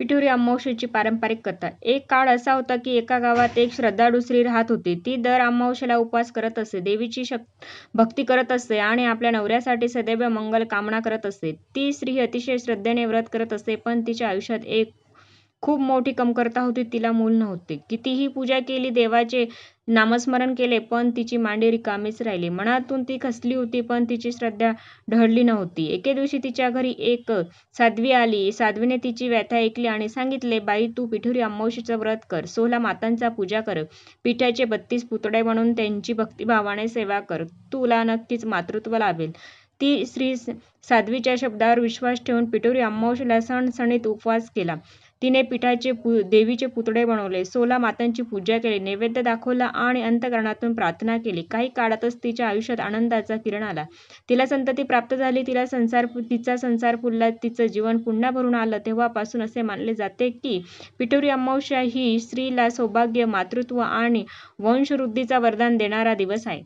पिठोरी अमावास्येची पारंपरिक कथा एक काळ असा होता की एका गावात एक श्रद्धाळू स्त्री राहत होती. ती दर अमावास्येला उपवास करत असे, देवीची भक्ती करत असते आणि आपल्या नवऱ्यासाठी सदैव मंगल कामना करत असते ती स्त्री अतिशय श्रद्धेने व्रत करत असते पण तिच्या आयुष्यात एक खूप मोठी कमतरता होती तिला मूल नव्हते. कितीही पूजा केली, देवाचे नामस्मरण केले, पण तिची मांडी रिकामीच राहिली. मनातून ती खचली होती, पण तिची श्रद्धा ढळली नव्हती. एके दिवशी तिच्या घरी एक साध्वी आली. साध्वीने तिची व्यथा ऐकली आणि सांगितले, बाई, तू पिठोरी अमावास्येचं व्रत कर, सोळा मातांची पूजा कर, पिठाचे बत्तीस पुतळे बनवून त्यांची भक्तिभावाने सेवा कर, तुला नक्कीच मातृत्व लाभेल. ती स्त्री साध्वीच्या शब्दावर विश्वास ठेवून पिठोरी अमावास्येला सणसणीत उपवास केला. तिने पिठाचे देवीचे पुतळे बनवले, सोळा मातांची पूजा केली, नैवेद्य दाखवला आणि अंतःकरणातून प्रार्थना केली. काही काळातच तिच्या आयुष्यात आनंदाचा किरण आला. तिला संतती प्राप्त झाली, तिचा संसार फुलला, तिचं जीवन पुन्हा भरून आलं. तेव्हापासून असे मानले जाते की पिठोरी अमावास्या ही स्त्रीला सौभाग्य, मातृत्व आणि वंशवृद्धीचा वरदान देणारा दिवस आहे.